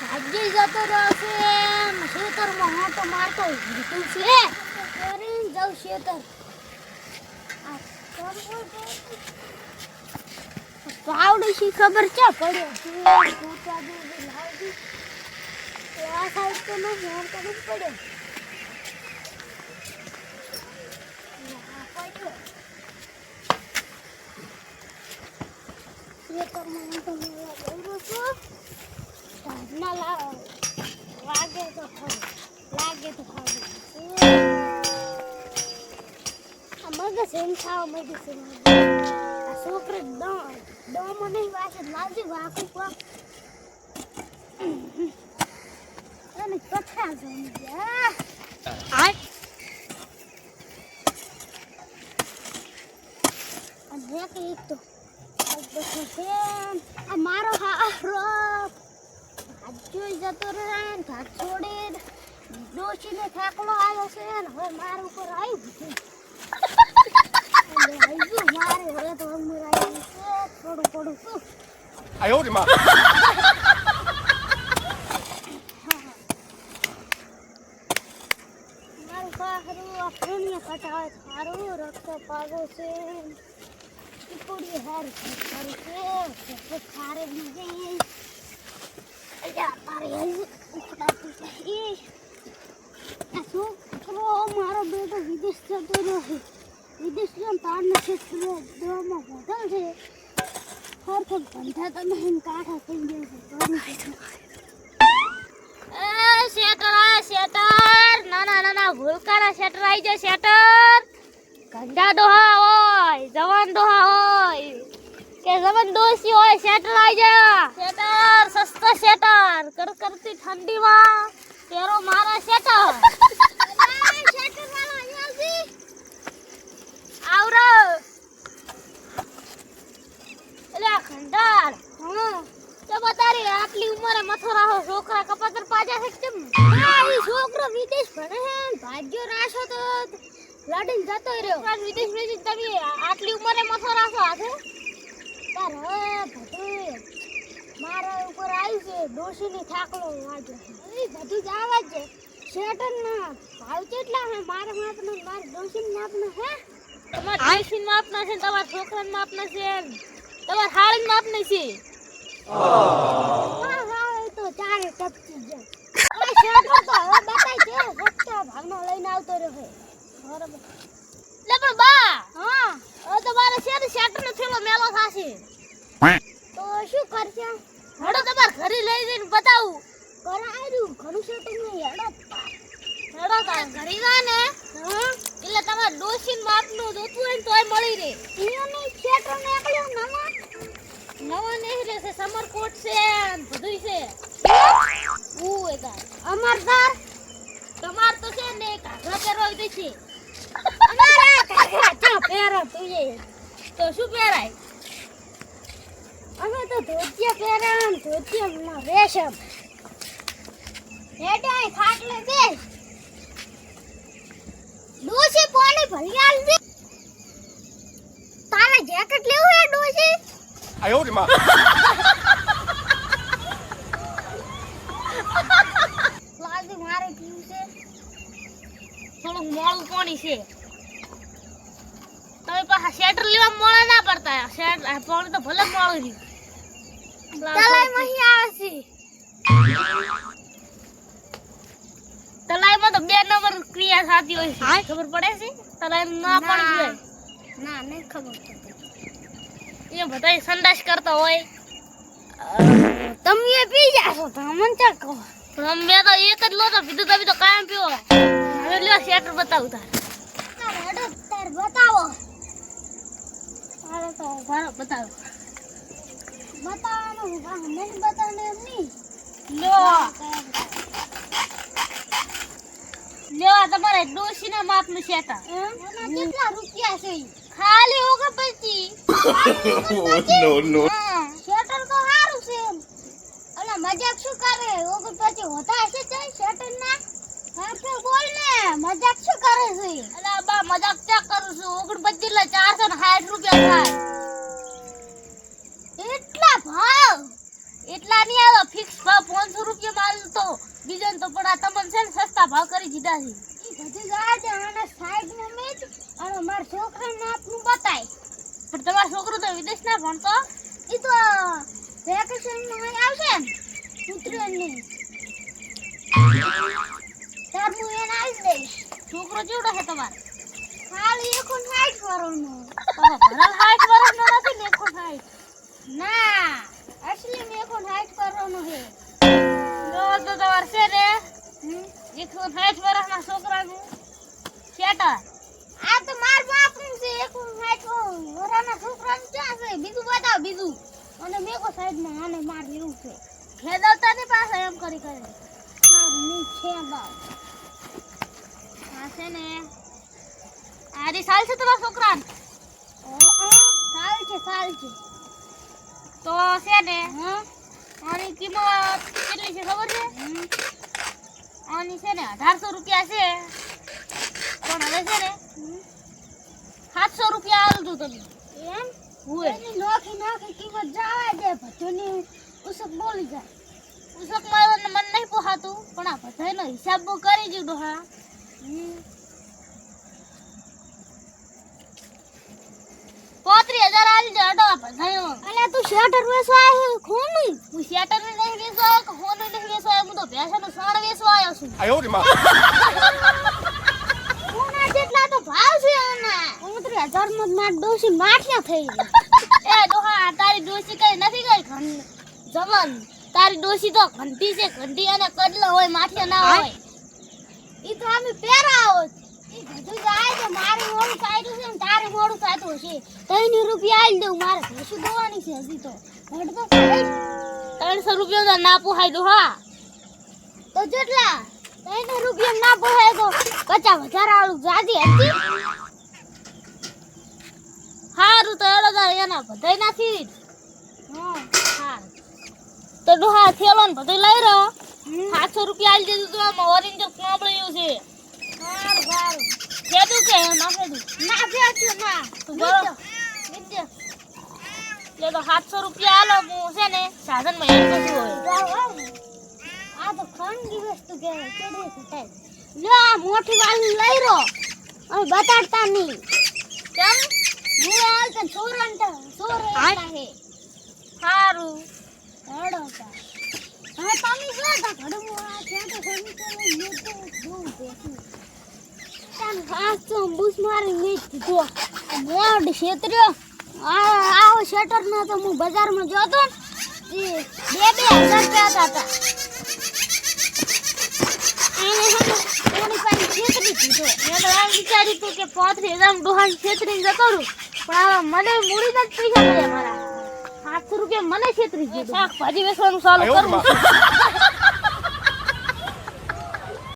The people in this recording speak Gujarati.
ભાગી જતો રહ્યો છે. ને ખેતરમાં હાંટો મારતો ઊભું છે કરીને જાઉં ખેતર. પાવડી શી ખબર છે? પડ્યો. તો સાઈડ તો તો હું તો મેળા દોરું છું. ઢાઢના લા- લાગે તો ખરું લાગે તો ખરું આ મગજ એમ ખાવા માંડી છે આ છોકરો દમ દમ નહીં વાસે લાવજે વાકું કોક અને કથા જમી ગયા આ દેખ એક તો આ બધું છે આ મારો હારો હાથ જોઈ જતો રહ્યો ને ઘાટ છોડી ડોશીને થાકલો આવ્યો છે ને હવે મારા ઉપર આવ્યું મારે હવે તો અંગુર આવ્યું છે થોડું થોડું શું. આવ્યો રે મારું પાખરું આપણને કટાવે છે. મારો બેટો વિદેશ જતો છે વિદેશ હોટલ છે ધંધા તો નહીં છે એ શેટર આ શેટર નાના નાના ભૂલકાના શેટર આવી જાય શેટર ગંડા ડોહા ઓય જવાન ડોહા જવાન ડોસી હોય શેટર આવી જા. શેટર સસ્તો શેટર. કડકડતી ઠંડીમાં તેરો મારા શેટર. શેટર વાળો અહીંયા આવરો એટલે ખંડાર હા. તો બતારી આટલી ઉંમરે મથો રાખો છોકરા કપાતર પાજા છે કેમ? છોકરો વિદેશ ભણે છે ભાગ્યો રાશો તો લડીને જતો રહ્યો. વિદેશ વિદેશ તમે આટલી ઉંમરે મથો છો હાથે તાર હવે બધું મારા ઉપર આવી છે ડોશીની થાકલો વાજો એ બધું જ આવા છે શેટરના ભાવ કેટલા હે? મારા માપનો મારા ડોશીના માપનો હે? તમારા ડોશીના માપના છે તમારા છોકરાના માપના છે તમારા હાળીના માપના છે. હા હા એ તો ચારે ટપકી જાય શેટર તો હવે બતાય છે સસ્તા ભાગનો લઈને આવતો રહ્યો બરાબર લે પણ બા હા હવે તો મારે છે ને શેટર થેલો તો શું કરશે? હડો તમાર ઘરે લઈ જઈને બતાવું. કરાયું ઘરું છે તો નહીં હડો. હેડો તાર ઘરે જા ને. એટલે તમારે ડોશીન માપનું જોતું હોય ને તોય મળી રહે. ઈયો ને શેટર નીકળ્યો નવા? નવા નહીં રહેશે સમરકોટ છે ને બધુંય છે. ઉ એકા અમરદાર તમાર તો છે ને કાઘરા પહેરવા તો છે. અમારા ચા પહેરો તુંએ તો શું પહેરાય? અમે તો ધોતિયા પહેરામ ધોતિયામાં રેશમ હેટાય ખાટલે બે. ડોસી પોણી ભરી આલજે તારે જેકેટ લેવું હે ડોસી આયો રે માં. લાગે મારે પીવું છે. થોડું મોળું પાણી છે. તમે પાછા શેટર લેવા મોળા ના પડતા. શેટર પાણી તો ભલે મોળું રહ્યું. તલાઈમાં અહીં આવે છે. તલાઈમાં તો બે નંબર ક્રિયા થતી હોય છે. ખબર પડે છે? તલાઈ ના પાણી પીવાય ના નહીં ખબર પડતી. એ બધા સંડાસ કરતા હોય. તમે પી જાશો તો અમને ચા કહો પણ મેં તો એક જ લોટો પીધું તમે તો કાયમ પીવો. હવે લ્યો શેટર બતાવું તાર. હેડો તાર બતાવો. મારો બતાવો. બતાવવાનું હા નહીં બતાવવાનું એમ નહીં લ્યો લ્યો આ તમારે ડોશીના માપનું શેટર કેટલા રૂપિયા છે? ખાલી ઓગણ પછી નો no. શેટર તો સારું છે અલા મજાક શું કરે ઓગણ પછી હોતા હશે તે શેટર ના હા તો બોલ ને મજાક શું કરે છે અલા બા મજાક ચા કરું છું ઓગણ પચી એટલે ચારસો ને સાઠ રૂપિયા થાય એટલા ભાવ પાંચસો રૂપિયા તો. બીજાને તો પણ આ તમને છે ને સસ્તા ભાવ કરી દીધા છે. બધું આને સાઈડમાં મેચ અને મારા છોકરાને આપનું બતાય. પણ તમારો છોકરો તો વિદેશ ના ભણતો? એ તો વેકેશન આવશે ને ઉત્તરાયણ તાર હું એને આવી દઈશ. છોકરો જેવડો છે તમારો? હાલ એકો સાઈઠ વર્ષનો ભરલ સાઈઠ વર્ષનો નથી ને એકો સાઈઠ ના અસલી મેં એકો સાઈઠ વર્ષનો છે. તો તો તમારે છે ને એકસો સાઈઠ વર્ષના છોકરાનું શેટર. આ તો માર બાપનું છે એકસો સાઈઠ વર્ષના છોકરાનું ક્યાં છે? બીજું બતાવ બીજું. અને મેકો સાઈડમાં આને માર એવું છે. ખેદવતા ની પાસે એમ કરી કરે. હા ની આ છે ને આરી સાલ છે તમારા છોકરા સાલ છે સાલ છે. તો છે ને આની કિંમત કેટલી છે ખબર છે? આની છે ને અઢારસો રૂપિયા છે. પણ હવે છે ને સાતસો રૂપિયા આવતું તમે. એમ? એની નોખી નોખી કિંમત જવા દે ભટુની ઉસક બોલી જાય. ઉસક મારો મને નહીં પોહાતું પણ આ બધાનો હિસાબ બહુ કરી દીધો હા. પોત્રી હજાર આલી જાડો ભસાયો અલે તું શેટર વેસવા આવ્યો ખૂન શેટર નહીં વેસવા આવ્યો ખૂન નહીં વેસવા આવ્યો? હું તો ભેંસાનો સાણ વેસવા આવ્યો જેટલા તો ભાવ છે આના. હજારમાં માર ડોસી થઈ ગઈ એ દોહા તારી ડોસી કઈ નથી ગઈ? ઘન જવાન તારી ડોસી તો ઘંટી છે ઘંટી અને કડલા હોય માઠિયા ના હોય. એ તો અમે પેરા આવો ત્રણસો રૂપિયા ના પોહાય ડોહા તો જેટલા? ત્રણ રૂપિયા ના પોહાય તો પચાસ હજાર આળું જાજી હતી. હારું તો એડો એના બધાય નાખી હા. તો ડોહા થેલો ને બધું લઈ રહ્યો. સાતસો રૂપિયા આલી દીધું તું ઓરેન્જ સાંભળ્યું છે. સારું સારું ફેદું કે ના ફેદું? ના બરો લે તો સાતસો રૂપિયા આલો હું છે ને સાધનમાં હેડ કશું હોય. આ તો ખાનગી વસ્તુ કહેવાય કેડી ઘટાય લે આ મોટી વાળી લઈ રો. હવે બતાડતા નહીં. કેમ? હું હાલ તો છોરણ તો રહેતા હે? હારું. હેડો તા. હા તમે જો તા ઘડમો આ ત્યાં તો સમી તો મેં તો અને પાછો બૂસ મારી મેં દીધો બોર્ડ છેતર્યો. આવો શેટર ના તો હું બજારમાં જોતો ને બે બે હજાર રૂપિયા હતા એને એની પાસે છેતરી દીધો. મેં તો એમ વિચાર્યું હતું